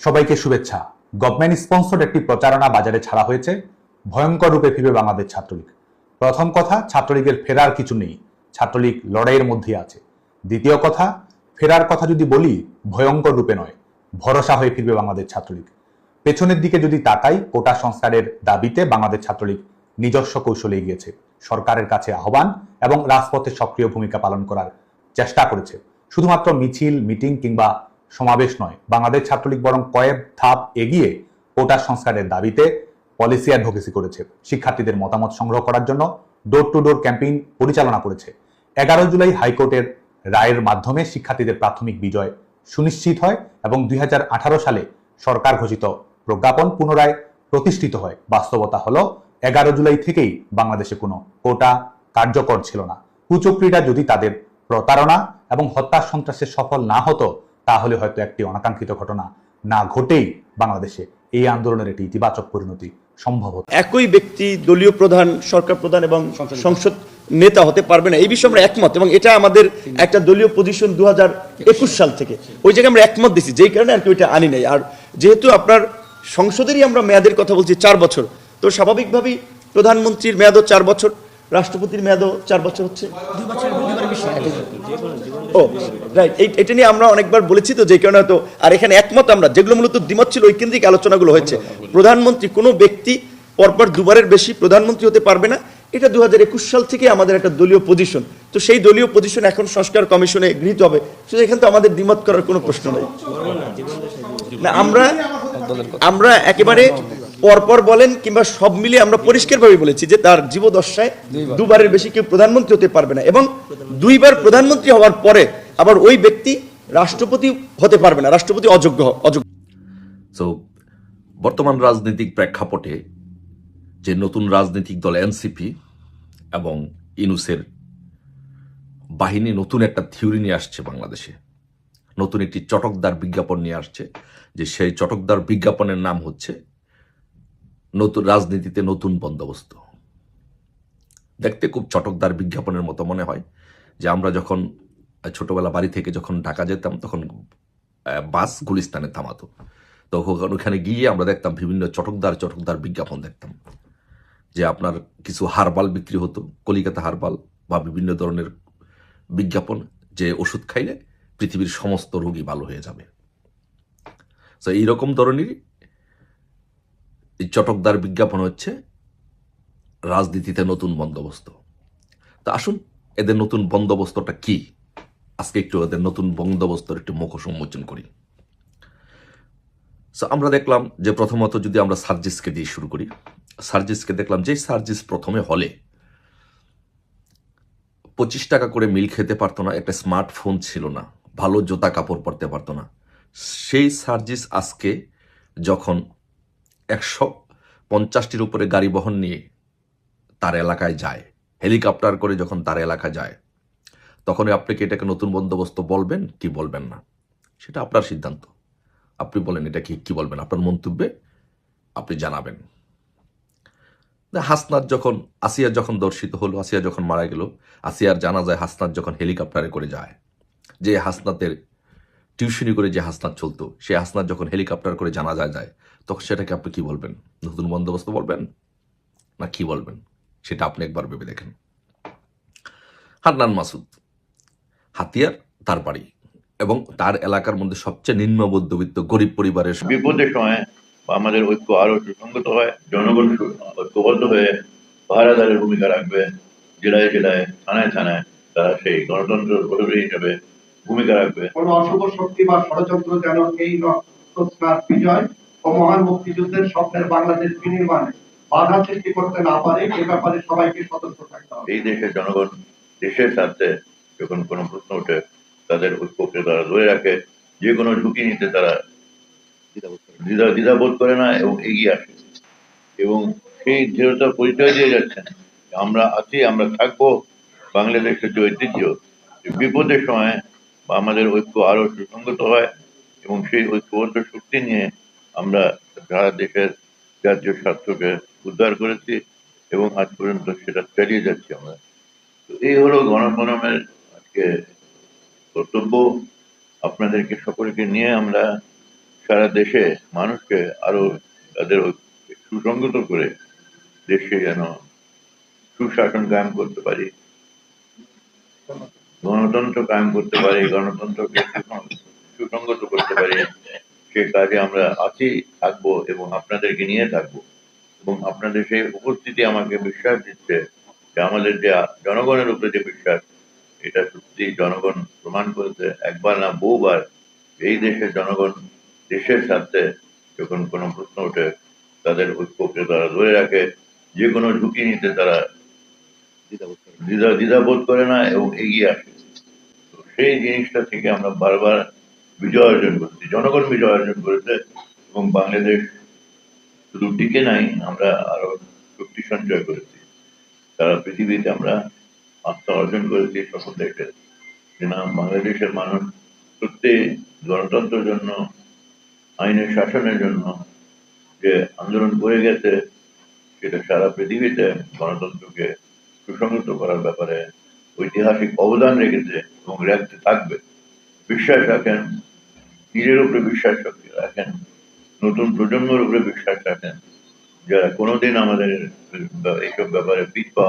সবাইকে শুভেচ্ছা। Government sponsored একটি প্রচারণা বাজারে ছাড়া হয়েছে। ভয়ঙ্কর রূপে ফিরবে বাংলাদেশ ছাত্রলীগ। প্রথম কথা, ছাত্রলীগের ফেরার কিছু নেই। ছাত্রলীগ লড়াইয়ের মধ্যে আছে। দ্বিতীয় কথা, ফেরার কথা যদি বলি, ভয়ঙ্কর রূপে নয়। ভরসা হয়ে ফিরবে বাংলাদেশ ছাত্রলীগ। পেছনের দিকে যদি তাকাই, কোটা সংস্কারের দাবিতে বাংলাদেশ ছাত্রলীগ নিজস্ব কৌশলে গিয়েছে সরকারের কাছে আহ্বান এবং রাজপথে সক্রিয় ভূমিকা পালন করার চেষ্টা করেছে। শুধুমাত্র মিছিল, মিটিং কিংবা সমাবেশ নয়। বাংলাদেশ ছাত্রলীগ বরং কয়েক ধাপ এগিয়ে কোটা সংস্কারের দাবিতে পলিসি অ্যাডভোকেসি করেছে। শিক্ষার্থীদের মতামত সংগ্রহ করার জন্য ডোর টু ডোর ক্যাম্পেইন পরিচালনা করেছে। এগারো জুলাই হাইকোর্টের রায়ের মাধ্যমে শিক্ষার্থীদের প্রাথমিক বিজয় সুনিশ্চিত হয় এবং দুই হাজার আঠারো সালে সরকার ঘোষিত প্রজ্ঞাপন পুনরায় প্রতিষ্ঠিত হয়। বাস্তবতা হলো, এগারো জুলাই থেকেই বাংলাদেশে কোনো কোটা কার্যকর ছিল না। কুচক্রীরা যদি তাদের প্রতারণা এবং হত্যা সন্ত্রাসে সফল না হতো তাহলে হয়তো একটি অনাকাঙ্ক্ষিত ঘটনা না ঘটেই বাংলাদেশে এই আন্দোলনের একটি ইতিবাচক পরিণতি সম্ভব হতো একই ব্যক্তি দলীয় প্রধান সরকার প্রধান এবং সংসদ নেতা হতে পারবে না। এই বিষয়ে আমরা একমত এবং এটা আমাদের একটা দলীয় পজিশন দু হাজার একুশ সাল থেকে। ওই জায়গায় আমরা একমত দিছি যেই কারণে আর কি ওইটা আনি নাই। আর যেহেতু আপনার সংসদেরই আমরা মেয়াদের কথা বলছি চার বছর তো স্বাভাবিকভাবেই প্রধানমন্ত্রীর মেয়াদও চার বছর। রাষ্ট্রপতির মেয়াদও চার বছর হচ্ছে। ও রাইট এটা নিয়ে আমরা অনেকবার বলেছি তো যে কারণে হয়তো আর এখানে একমত আমরা যেগুলো মূলত দ্বিমত ছিল ওই কেন্দ্রিক আলোচনাগুলো হয়েছে। প্রধানমন্ত্রী কোনো ব্যক্তি পরপর দুবারের বেশি প্রধানমন্ত্রী হতে পারবে না। এটা দু হাজার একুশ সাল থেকে আমাদের একটা দলীয় পজিশন তো সেই দলীয় পজিশন এখন সংস্কার কমিশনে গৃহীত হবে। শুধু এখানে তো আমাদের দ্বিমত করার কোনো প্রশ্ন নেই। না আমরা আমরা একেবারে পরপর বলেন কিংবা সব মিলিয়ে আমরা পরিষ্কারভাবে বলেছি যে তার জীবদশায় দুবারের বেশি কেউ প্রধানমন্ত্রী হতে পারবে না এবং দুইবার প্রধানমন্ত্রী হওয়ার পরে আবার ওই ব্যক্তি রাষ্ট্রপতি হতে পারবে না রাষ্ট্রপতি অযোগ্য অযোগ্য। সো বর্তমান রাজনৈতিক প্রেক্ষাপটে যে নতুন রাজনৈতিক দল এনসিপি এবং ইনুসের বাহিনী নতুন একটা থিওরি নিয়ে আসছে বাংলাদেশে। নতুন একটি চটকদার বিজ্ঞাপন নিয়ে আসছে যে সেই চটকদার বিজ্ঞাপনের নাম হচ্ছে নতুন রাজনীতিতে নতুন বন্দোবস্ত। দেখতে খুব চটকদার বিজ্ঞাপনের মতো মনে হয় যে আমরা যখন ছোটবেলা বাড়ি থেকে যখন ঢাকা যেতাম, তখন বাস গুলিস্তানে থামাতো। তখন ওখানে গিয়ে আমরা দেখতাম বিভিন্ন চটকদার চটকদার বিজ্ঞাপন দেখতাম। যে আপনার কিছু হারবাল বিক্রি হতো, কলিকাতা হারবাল বা বিভিন্ন ধরনের বিজ্ঞাপন, যে ওষুধ খাইলে পৃথিবীর সমস্ত রোগী ভালো হয়ে যাবে। তো এইরকম ধরনেরই এই চটকদার বিজ্ঞাপন হচ্ছে রাজনীতিতে নতুন বন্দোবস্ত। তা আসুন এদের নতুন বন্দোবস্তটা কি? আজকে একটু এদের নতুন বন্দোবস্তর একটু মুখ উন্মোচন করি। So, আমরা দেখলাম যে প্রথমত যদি আমরা সার্জিসকে দিয়ে শুরু করি সার্জিসকে দেখলাম যে সার্জিস প্রথমে হলে পঁচিশ টাকা করে মিল খেতে পারতো না একটা স্মার্টফোন ছিল না ভালো জুতা কাপড় পরতে পারতো না। সেই সার্জিস আজকে যখন একশো পঞ্চাশটির উপরে গাড়ি বহন নিয়ে তার এলাকায় যায়। হেলিকপ্টার করে যখন তার এলাকা যায় তখন আপনি কি এটাকে নতুন বন্দোবস্ত বলবেন, কি বলবেন না? সেটা আপনার সিদ্ধান্ত। আপনি বলেন, এটা কি কি বলবেন? আপনার মন্তব্যে আপনি জানাবেন। হাসনাত যখন, আসিয়া যখন দর্শিত হলো, আসিয়া যখন মারা গেল, আসিয়ার জানা যায় হাসনাত যখন হেলিকপ্টারে করে যায়, যে হাসনাতের টিউশনি করে যে হাসনাত চলতো, সে হাসনাত যখন হেলিকপ্টার করে জানা যায় যায় তখন সেটাকে আপনি কি বলবেন? নতুন বন্দোবস্ত বলবেন? না কি বলবেন? সেটা আপনি একবার ভেবে দেখেন। হান্নান মাসুদ হাতিয়ার তার বাড়ি এবং তার এলাকার মধ্যে সবচেয়ে নিম্ন মধ্যবিত্ত গরিব পরিবারের বিপদের সময় আমাদের ঐক্য আরও সুসংগত হয় জনগণ ঐক্যবদ্ধ হয়ে পাহারাদারের ভূমিকা রাখবে জেলায় জেলায় থানায় থানায় তারা সেই গণতন্ত্র প্রহরী হিসেবে ভূমিকা রাখবে। কোন অশুভ শক্তি বা ষড়যন্ত্র যেন এই বিজয় ও মহান মুক্তিযুদ্ধের স্বপ্নের বাংলাদেশ বিনির্মাণে বাধা সৃষ্টি করতে না পারে, এ ব্যাপারে সবাইকে সতর্ক থাকতে হবে। এই দেশের জনগণ দেশের স্বার্থে যখন কোনো প্রশ্ন ওঠে, তাদের ঐক্যকে তারা ধরে রাখে, যে কোনো ঝুঁকি নিতে তারা দ্বিধা দ্বিধাবোধ করে না এবং এগিয়ে আসে। এবং সেই দৃঢ়তার পরিচয় দিয়ে যাচ্ছেন আমরা আছি, আমরা থাকব, বাংলাদেশের যে ঐতিহ্য বিপদের সময় আমাদের ঐক্য আরও সুসংগত হয় এবং সেই ঐক্যবদ্ধ শক্তি নিয়ে আমরা সারা দেশের জাতীয় স্বার্থকে উদ্ধার করেছি এবং আজ পর্যন্ত সেটা চালিয়ে যাচ্ছি আমরা। তো এই হলো গণফোরামের আজকে কর্তব্য। আপনাদেরকে সকলকে নিয়ে আমরা সারা দেশে মানুষকে আরও তাদের সুসংগত করে দেশে যেন সুশাসন কায়েম করতে পারি। গণতন্ত্র কায়েম করতে পারি, গণতন্ত্রকে সুসংগত করতে পারি। সে কাজে আমরা আছি, থাকব এবং আপনাদেরকে নিয়ে থাকব। এবং আপনাদের সেই উপস্থিতি আমাকে বিশ্বাস দিচ্ছে যে আমাদের যে জনগণের উপরে যে বিশ্বাস, এটা সত্যি জনগণ প্রমাণ করেছে একবার না বহুবার এই দেশের জনগণ দেশের স্বার্থে যখন কোনো প্রশ্ন ওঠে, তাদের ঐক্যকে তারা ধরে রাখে, যে কোনো ঝুঁকি নিতে তারা দ্বিধা দ্বিধাবোধ করে না এবং এগিয়ে আসে। সেই জিনিসটা থেকে আমরা বারবার বিজয় অর্জন করছি, জনগণ বিজয় অর্জন করেছে এবং বাংলাদেশ শুধু টিকে নাই, আমরা আরও শক্তি সঞ্চয় করেছি। সারা পৃথিবীতে আমরা আস্থা অর্জন করেছি দেশের। যে না, বাংলাদেশের মানুষ সত্যি গণতন্ত্রের জন্য, আইনের শাসনের জন্য যে আন্দোলন করে গেছে, সেটা সারা পৃথিবীতে গণতন্ত্রকে সুসংহত করার ব্যাপারে ঐতিহাসিক অবদান রেখেছে এবং রাখতে থাকবে। বিশ্বাস রাখেন নিজের উপরে বিশ্বাস রাখেন। নতুন প্রজন্মের উপরে বিশ্বাস রাখেন। যারা কোনোদিন আমাদের এইসব ব্যাপারে পিঠ পা